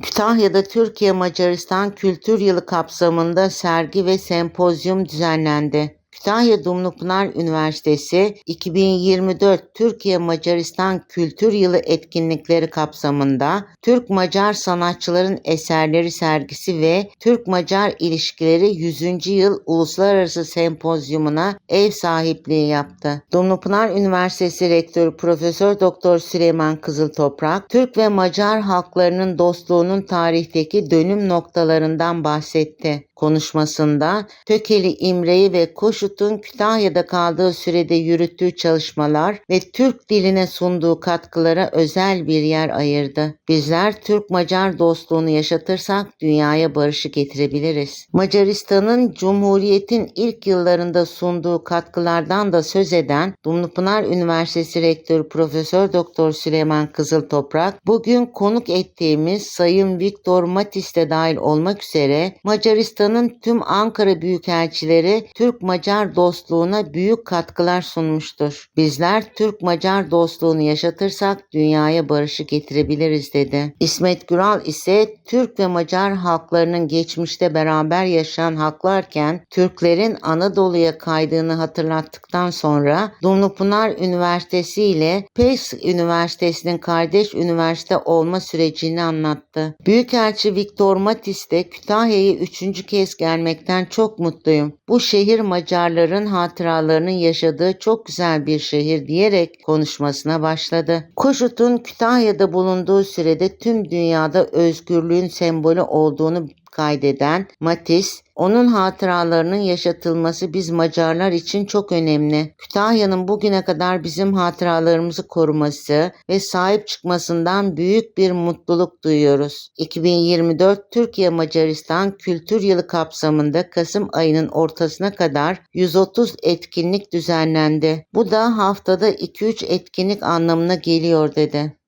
Kütahya'da Türkiye Macaristan Kültür Yılı kapsamında sergi ve sempozyum düzenlendi. Kütahya Dumlupınar Üniversitesi 2024 Türkiye Macaristan Kültür Yılı etkinlikleri kapsamında Türk-Macar sanatçıların eserleri sergisi ve Türk-Macar ilişkileri 100. yıl uluslararası sempozyumuna ev sahipliği yaptı. Dumlupınar Üniversitesi Rektörü Profesör Doktor Süleyman Kızıltoprak, Türk ve Macar halklarının dostluğunun tarihteki dönüm noktalarından bahsetti. Konuşmasında Tökeli İmre'yi ve Koşut'un Kütahya'da kaldığı sürede yürüttüğü çalışmalar ve Türk diline sunduğu katkılara özel bir yer ayırdı. Bizler Türk-Macar dostluğunu yaşatırsak dünyaya barışı getirebiliriz. Macaristan'ın Cumhuriyet'in ilk yıllarında sunduğu katkılardan da söz eden Dumlupınar Üniversitesi Rektörü Profesör Doktor Süleyman Kızıltoprak, bugün konuk ettiğimiz Sayın Viktor Matis de dahil olmak üzere Macaristan'ın tüm Ankara Büyükelçileri Türk-Macar dostluğuna büyük katkılar sunmuştur. Bizler Türk-Macar dostluğunu yaşatırsak dünyaya barışı getirebiliriz dedi. İsmet Güral ise Türk ve Macar halklarının geçmişte beraber yaşayan haklarken Türklerin Anadolu'ya kaydığını hatırlattıktan sonra Dumlupınar Üniversitesi ile PES Üniversitesi'nin kardeş üniversite olma sürecini anlattı. Büyükelçi Viktor Matis de Kütahya'yı üçüncü kez gelmekten çok mutluyum. Bu şehir Macarların hatıralarının yaşadığı çok güzel bir şehir diyerek konuşmasına başladı. Koşut'un Kütahya'da bulunduğu sürede tüm dünyada özgürlüğün sembolü olduğunu kaydeden Matis, onun hatıralarının yaşatılması biz Macarlar için çok önemli. Kütahya'nın bugüne kadar bizim hatıralarımızı koruması ve sahip çıkmasından büyük bir mutluluk duyuyoruz. 2024 Türkiye Macaristan Kültür Yılı kapsamında Kasım ayının ortasına kadar 130 etkinlik düzenlendi. Bu da haftada 2-3 etkinlik anlamına geliyor dedi.